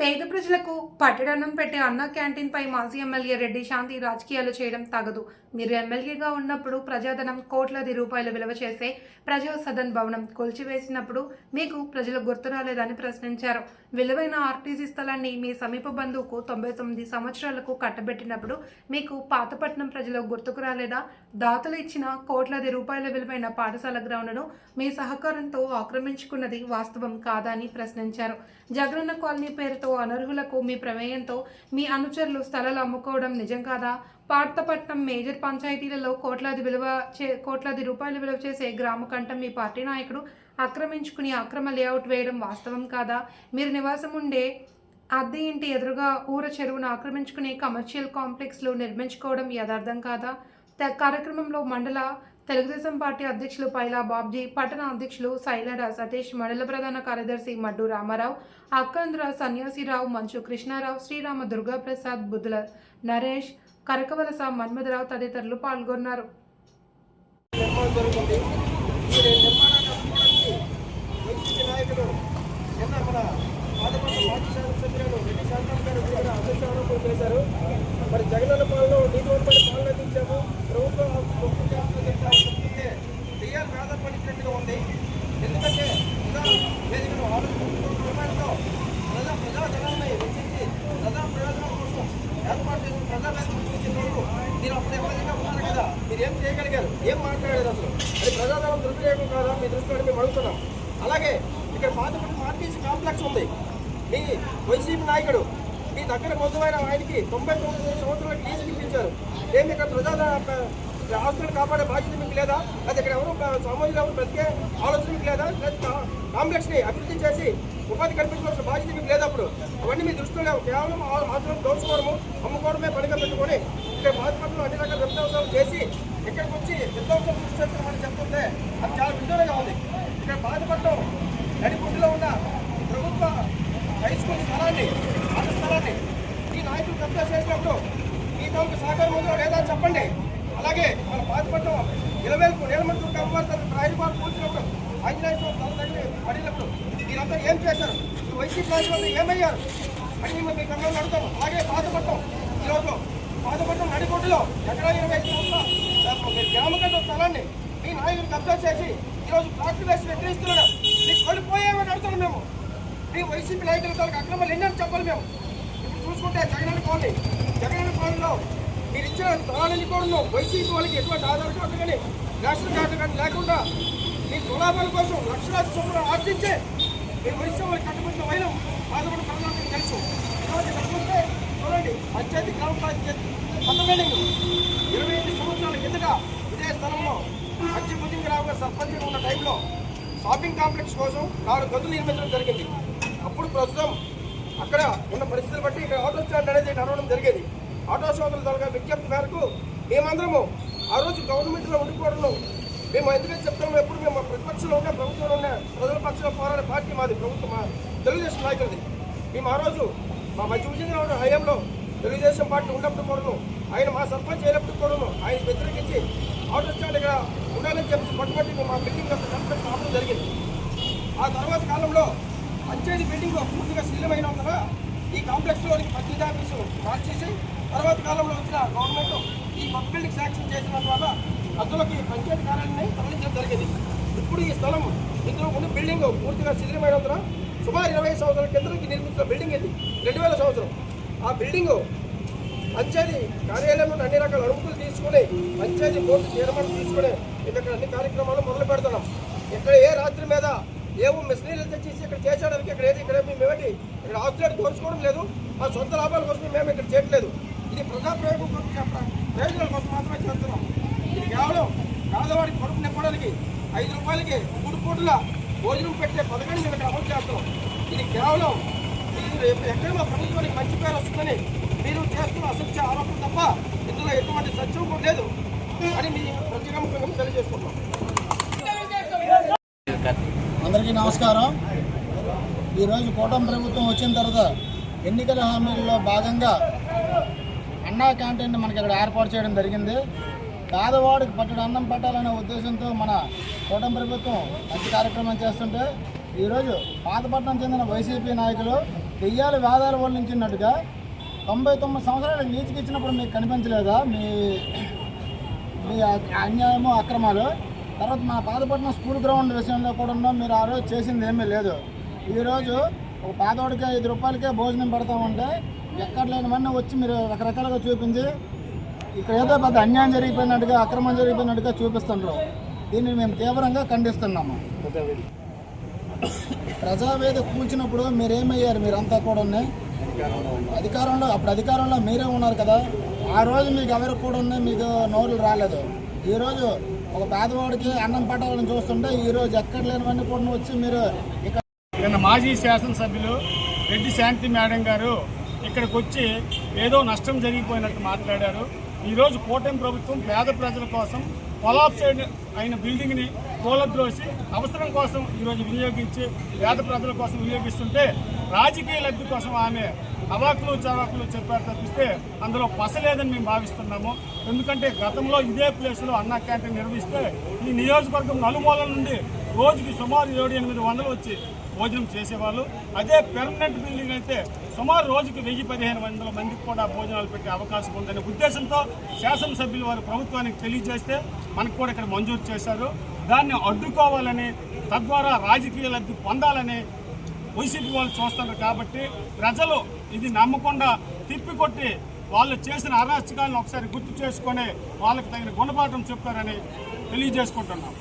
పేద ప్రజలకు పట్టడన్నం పెట్టే అన్న క్యాంటీన్ పై మాజీ ఎమ్మెల్యే రెడ్డి శాంతి రాజకీయాలు చేయడం తగదు. మీరు ఎమ్మెల్యేగా ఉన్నప్పుడు ప్రజాధనం కోట్లాది రూపాయలు విలువ చేసే ప్రజా సదన్ భవనం కూల్చివేసినప్పుడు మీకు ప్రజలు గుర్తు రాలేదని ప్రశ్నించారు. విలువైన ఆర్టీసీ స్థలాన్ని మీ సమీప బంధువుకు తొంభై తొమ్మిది సంవత్సరాలకు కట్టబెట్టినప్పుడు మీకు పాతపట్నం ప్రజలు గుర్తుకు రాలేదా? దాతలు ఇచ్చిన కోట్లాది రూపాయల విలువైన పాఠశాల గ్రౌండ్ను మీ సహకారంతో ఆక్రమించుకున్నది వాస్తవం కాదా అని ప్రశ్నించారు. జగనన్న కాలనీ పేరుతో అనర్హులకు మీ ప్రమేయంతో మీ అనుచరులు స్థలాలు అమ్ముకోవడం నిజం కాదా? పార్తపట్నం మేజర్ పంచాయతీలలో కోట్లాది విలువ చే కోట్లాది రూపాయలు విలువ చేసే గ్రామ కంఠం మీ పార్టీ నాయకుడు ఆక్రమించుకుని అక్రమ లేఅవుట్ వేయడం వాస్తవం కాదా? మీరు నివాసం ఉండే అద్దె ఇంటి ఎదురుగా ఊర చెరువును ఆక్రమించుకుని కమర్షియల్ కాంప్లెక్స్లు నిర్మించుకోవడం యథార్థం కాదా? త- కార్యక్రమంలో మండల తెలుగుదేశం పార్టీ అధ్యక్షులు పైలా బాబ్జీ పట్టణ అధ్యక్షులు సైలడా సతీష్ మండల ప్రధాన కార్యదర్శి మడ్డు రామారావు అక్కంద్ర సన్యాసిరావు మంచు కృష్ణారావు శ్రీరామ దుర్గాప్రసాద్ బుద్ధుల నరేష్ కరకవలస మన్మధరావు తదితరులు పాల్గొన్నారు. నిర్మాణం జరుగుతుంది ఈ నిర్మాణాన్ని అడ్డుకోవడానికి వైసీపీ నాయకులు నిన్న మన పాదపట్ల మాజీ శాసనసభ్యులు రెడ్డి శాంతం గారు కూడా అసెంబ్లీ చేశారు మరి జగనన్న పాలన నీతివంతమైన పాలన అందించాము ప్రభుత్వం గొప్ప చేస్తున్న చెప్తుంటే క్లియర్ ఆధారపడినట్టుగా ఉంది ఎందుకంటే ప్రజా వేదికను ఆరు కోట్ల రూపాయలతో ప్రజా ప్రజా జనాన్ని వెచ్చించి ప్రజా ప్రయోజనం కోసం ఏర్పాటు చేసిన ప్రజా వేదిక గురించి మీరు మీరు అప్పుడు ఎమ్మెల్యేగా ఉన్నారు కదా మీరు ఏం చేయగలిగారు ఏం మాట్లాడారు అసలు? అది ప్రజాధనం దుర్వినియోగం కాదా? మీ దృష్టిలో మేము అడుగుతున్నాం. అలాగే ఇక్కడ పాతపట్నం ఆర్టీసీ కాంప్లెక్స్ ఉంది. మీ వైసీపీ నాయకుడు మీ దగ్గర మొదలైన ఆయనకి తొంభై తొమ్మిది సంవత్సరాలకు లీజుకి ఇప్పించారు. ఏమి ఇక్కడ ప్రజా ఆస్తులను కాపాడే బాధ్యత మీకు లేదా? అది ఇక్కడ ఎవరు సామాజిక ఎవరు బ్రతికే ఆలోచన మీకు లేదా? కాంప్లెక్స్ని అభివృద్ధి చేసి ఉపాధి కల్పించవలసిన బాధ్యత మీకు లేదా అప్పుడు? అవన్నీ మీ దృష్టిలో కేవలం ఆస్తులను దోచుకోవడము అమ్ముకోవడమే పనిగా పెట్టుకొని ఇక్కడ బాధపడి అన్ని రకాల విధ్వంసాలు చేసి ఇక్కడికి వచ్చి విధ్వంసం సృష్టిస్తున్నామని చెప్తుంటే అది చాలా విడ్డూరంగా ఉంది ఇక్కడ బాధపడటం నడిపుట్టులో ఉన్న ప్రభుత్వ హై స్కూల్ స్థలాన్ని ఆట స్థలాన్ని ఈ నాయకులు కబ్జా చేసినప్పుడు ఈ తాలూకు సహకారం ఉందో లేదా చెప్పండి. అలాగే మన బాధపడటం ఇరవై నీలమంత్రులు కమ్మవారు రాయలబాబు కూర్చున్నప్పుడు ఆంజనేయ స్వామి తల దగ్గర పడినప్పుడు మీరంతా ఏం చేశారు? ఈ వైసీపీ నాయకులు ఏమయ్యారు? అని మేము మీ అందరం అడుగుతాం అలాగే బాధపడటం ఈరోజు బాధపడటం నడికొట్టులో ఎకరా ఇరవై ఐదు సంవత్సరాల గ్రామగడ్డ స్థలాన్ని మీ నాయకులు కబ్జా చేసి ఈరోజు ప్లాట్లు వేసి వ్యతిరేస్తున్నాడు మీకు కోల్పోయామని అడుగుతున్నాం మేము. మీ వైసీపీ నాయకుల తాలూకు అక్రమాలు ఎన్నని చెప్పాలి మేము. ఇప్పుడు చూసుకుంటే జగనన్న కాలనీ. జగనన్న కాలనీలో మీరు ఇచ్చిన స్థలాన్ని కూడా వైసీపీ వాళ్ళకి ఎటువంటి ఆధార్ కార్డు కానీ రేషన్ కార్డు కానీ లేకుండా మీ గులాబాల కోసం లక్షలాది సొమ్ములు ఆర్జించే మీ వైసీపీ వాళ్ళకి కట్టుబడిన వైనం బాధపడిన ప్రజలకు తెలుసు. ఈరోజు ఇక్కడ చూస్తే చూడండి పంచాయతీ గ్రామ పంచాయతీ. కొత్త బిల్డింగ్ ఇరవై ఐదు సంవత్సరాల కిందగా ఇదే స్థలంలో అచ్చిపుద్దింగరావు గారు సర్పంచ్గా ఉన్న టైంలో షాపింగ్ కాంప్లెక్స్ కోసం నాలుగు గదులు నిర్మించడం జరిగింది. అప్పుడు ప్రస్తుతం అక్కడ ఉన్న పరిస్థితులు బట్టి ఇక్కడ ఆటో స్టాండ్ అనేది నడవడం జరిగేది. ఆటో సోదరుల ద్వారా విజ్ఞప్తి మేరకు మేమందరము ఆ రోజు గవర్నమెంట్లో ఉండిపోవడంలో మేము ఎందుకంటే చెప్తాము? ఎప్పుడు మేము ప్రతిపక్షంలో ఉండే ప్రభుత్వంలో ఉండే ప్రజల పక్షంలో పోరాడే పార్టీ మాది ప్రభుత్వం మా తెలుగుదేశం నాయకులది. మేము ఆ రోజు మా మధ్య ఉద్యోగంలో ఉన్న హయాంలో తెలుగుదేశం పార్టీ ఉన్నప్పుడు కూడాను ఆయన మా సర్పంచ్ అయినప్పుడు కూడాను ఆయన వ్యతిరేకించి ఆటో స్టాండ్ ఇక్కడ ఉండాలని చెప్పి పట్టుబట్టి మా బిల్డింగ్ యొక్క కన్స్ట్రక్షన్ ఆపడం జరిగింది. ఆ తర్వాత కాలంలో పంచాయతీ బిల్డింగ్ పూర్తిగా శిథిలమైనందున ఈ కాంప్లెక్స్లోనికి పంచాయతీ ఆఫీసు మార్చేసి తర్వాత కాలంలో వచ్చిన గవర్నమెంట్ ఈ కొత్త బిల్డింగ్ శాంక్షన్ చేసిన తర్వాత అందులోకి పంచాయతీ కార్యాలయాన్ని తరలించడం జరిగింది. ఇప్పుడు ఈ స్థలం ఇందులో ఉన్న బిల్డింగ్ పూర్తిగా శిథిలమైనందున సుమారు ఇరవై సంవత్సరాల కింద నిర్మించిన బిల్డింగ్ ఇది. రెండు వేల సంవత్సరం. ఆ బిల్డింగ్ పంచాయతీ కార్యాలయంలో అన్ని రకాల అనుమతులు తీసుకుని పంచాయతీ బోర్డు తీర్మానం తీసుకుని ఇక్కడ అన్ని కార్యక్రమాలు మొదలు పెడుతున్నాం. ఇక్కడ ఏ రాత్రి మీద ఏవో మిషనరీలు తెచ్చేసి ఇక్కడ చేసేయడానికి ఇక్కడ ఏది ఇక్కడ మేము ఇక్కడ ఆస్తులు దోచుకోవడం లేదు. మా సొంత లాభాల కోసం మేము ఇక్కడ చేయట్లేదు. ఇది ప్రజా ప్రయోగం ప్రయోజనాల కోసం మాత్రమే చేస్తున్నాం. ఇది కేవలం పేదవాడి కడుపు నింపడానికి ఐదు రూపాయలకి మూడు కోట్ల భోజనం పెట్టే పథకాన్ని మేము ఇక్కడ అమలు చేస్తున్నాం. ఇది కేవలం మీరు ఎక్కడ మా ప్రభుత్వానికి మంచి పేరు వస్తుందని మీరు చేస్తున్న అసత్య ఆరోపణ తప్ప ఇందులో ఎటువంటి సత్యం లేదు అని మీ ప్రత్యేకంగా తెలియజేస్తున్నాం అందరికీ నమస్కారం. ఈరోజు కూటమి ప్రభుత్వం వచ్చిన తర్వాత ఎన్నికల హామీల్లో భాగంగా అన్నా క్యాంటీన్ మనకి ఇక్కడ ఏర్పాటు చేయడం జరిగింది. పేదవాడికి పట్టడు అన్నం పెట్టాలనే ఉద్దేశంతో మన కూటమి ప్రభుత్వం మంచి కార్యక్రమం చేస్తుంటే ఈరోజు పాతపట్నం చెందిన వైసీపీ నాయకులు దెయ్యాలు వేదాల వల్లించినట్టుగా తొంభై తొమ్మిది సంవత్సరాలు నీతికి ఇచ్చినప్పుడు మీకు కనిపించలేదా? మీ మీ అన్యాయము అక్రమాలు. తర్వాత మా పాతపట్నం స్కూల్ గ్రౌండ్ విషయంలో కూడా మీరు ఆ రోజు చేసింది ఏమీ లేదు. ఈరోజు ఒక పేదవాడికి ఐదు రూపాయలకే భోజనం పెడతామంటే ఎక్కడ లేనివన్నీ వచ్చి మీరు రకరకాలుగా చూపించి ఇక్కడ ఏదో పెద్ద అన్యాయం జరిగిపోయినట్టుగా అక్రమం జరిగిపోయినట్టుగా చూపిస్తున్నారు దీన్ని మేము తీవ్రంగా ఖండిస్తున్నాము. ప్రజావేద కూల్చినప్పుడు మీరేమయ్యారు? మీరంతా కూడా అధికారంలో అప్పుడు అధికారంలో మీరే ఉన్నారు కదా. ఆ రోజు మీకు ఎవరు కూడా ఉన్నాయి మీకు నోరులు రాలేదు. ఈరోజు ఒక పేదవాడికి అన్నం పట్టాలని చూస్తుంటే ఈరోజు ఎక్కడ లేనివన్నీ కూడా వచ్చి మీరు ఇక్కడ నిన్న మాజీ శాసనసభ్యులు రెడ్డి శాంతి మేడం గారు ఇక్కడికి వచ్చి ఏదో నష్టం జరిగిపోయినట్టు మాట్లాడారు. ఈరోజు కూటమి ప్రభుత్వం పేద ప్రజల కోసం కొలాప్స్ అయిన బిల్డింగ్ని కూలద్రోసి అవసరం కోసం ఈరోజు వినియోగించి పేద ప్రజల కోసం వినియోగిస్తుంటే రాజకీయ లబ్ధి కోసం ఆమె అవాకులు చవాకులు చెప్పారు తప్పిస్తే అందులో పసలేదని మేము భావిస్తున్నాము. ఎందుకంటే గతంలో ఇదే ప్లేస్లో అన్న క్యాంటీన్ నిర్వహిస్తే ఈ నియోజకవర్గం నలుమూల నుండి రోజుకి సుమారు ఏడు ఎనిమిది వందలు వచ్చి భోజనం చేసేవాళ్ళు. అదే పెర్మనెంట్ బిల్డింగ్ అయితే సుమారు రోజుకి వెయ్యి పదిహేను వందల మందికి కూడా భోజనాలు పెట్టే అవకాశం ఉందనే ఉద్దేశంతో శాసనసభ్యులు వారు ప్రభుత్వానికి తెలియజేస్తే మనకు కూడా ఇక్కడ మంజూరు చేశారు. దాన్ని అడ్డుకోవాలని తద్వారా రాజకీయ లబ్ధి పొందాలని వైసీపీ వాళ్ళు చూస్తారు కాబట్టి ప్రజలు ఇది నమ్మకుండా తిప్పికొట్టి వాళ్ళు చేసిన అరాచకాలను ఒకసారి గుర్తు చేసుకొని వాళ్ళకి తగిన గుణపాఠం చెప్పారని తెలియజేసుకుంటున్నాం.